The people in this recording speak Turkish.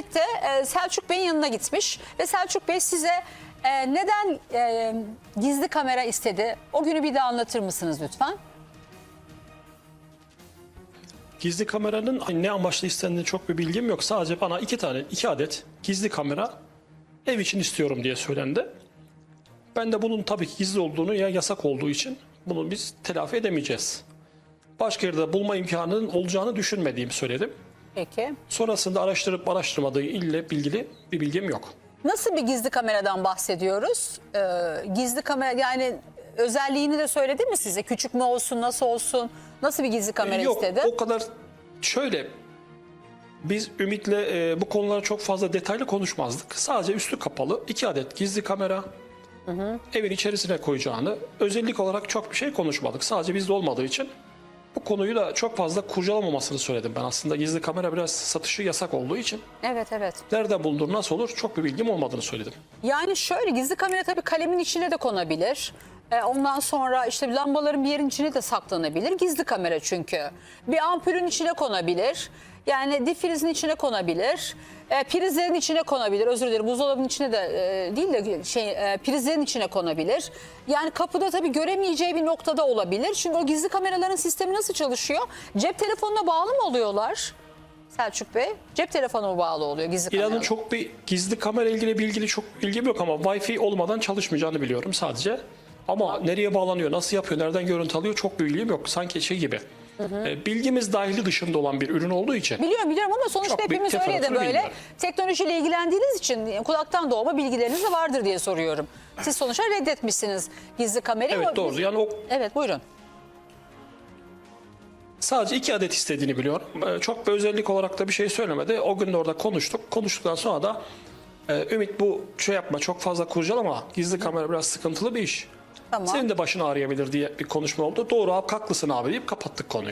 Ümit de e, Selçuk Bey'in yanına gitmiş ve Selçuk Bey size e, neden e, gizli kamera istedi? O günü bir daha anlatır mısınız lütfen? Gizli kameranın ne amaçla istendiğini çok bir bilgim yok. Sadece bana iki tane, iki adet gizli kamera ev için istiyorum diye söylendi. Ben de bunun tabii ki gizli olduğunu ya yasak olduğu için bunu biz telafi edemeyeceğiz. Başka yerde bulma imkanının olacağını düşünmediğimi söyledim. Peki. Sonrasında araştırıp araştırmadığı ile ilgili bir bilgim yok. Nasıl bir gizli kameradan bahsediyoruz? Ee, gizli kamera yani özelliğini de söyledi mi size? Küçük mü olsun, nasıl olsun? Nasıl bir gizli kamera Yok istedi? o kadar şöyle biz Ümit'le e, bu konuları çok fazla detaylı konuşmazdık. Sadece üstü kapalı iki adet gizli kamera evin içerisine koyacağını özellik olarak çok bir şey konuşmadık. Sadece bizde olmadığı için bu konuyu da çok fazla kurcalamamasını söyledim ben aslında. Gizli kamera biraz satışı yasak olduğu için Evet evet. nerede bulunur nasıl olur çok bir bilgim olmadığını söyledim. Yani şöyle gizli kamera tabii kalemin içine de konabilir. Ee, ondan sonra işte lambaların bir yerin içine de saklanabilir. Gizli kamera çünkü. Bir ampulün içine konabilir. Yani difrizin içine konabilir. E, prizlerin içine konabilir. Özür dilerim buzdolabının içine de e, değil de şey e, prizlerin içine konabilir. Yani kapıda tabii göremeyeceği bir noktada olabilir. Çünkü o gizli kameraların sistemi nasıl çalışıyor? Cep telefonuna bağlı mı oluyorlar? Selçuk Bey, cep telefonu mu bağlı oluyor gizli kamera? İnanın çok bir gizli kamera ilgili bilgili çok bilgim yok ama Wi-Fi olmadan çalışmayacağını biliyorum sadece. Ama nereye bağlanıyor, nasıl yapıyor, nereden görüntü alıyor çok bir bilgim yok. Sanki şey gibi. e, Bilgimiz dahili dışında olan bir ürün olduğu için. Biliyorum biliyorum ama sonuçta Çok hepimiz öyle de böyle bilmiyorum. teknolojiyle ilgilendiğiniz için kulaktan doğma bilgileriniz de vardır diye soruyorum. Siz sonuçta reddetmişsiniz gizli kamerayı. Evet doğru. biz- Yani o Evet buyurun. sadece iki adet istediğini biliyorum. E, Çok bir özellik olarak da bir şey söylemedi. O gün de orada konuştuk. Konuştuktan sonra da e, Ümit bu şey yapma çok fazla kurcalama. Gizli kamera biraz sıkıntılı bir iş. Tamam. Senin de başın ağrıyabilir diye bir konuşma oldu. Doğru abi haklısın abi deyip kapattık konuyu.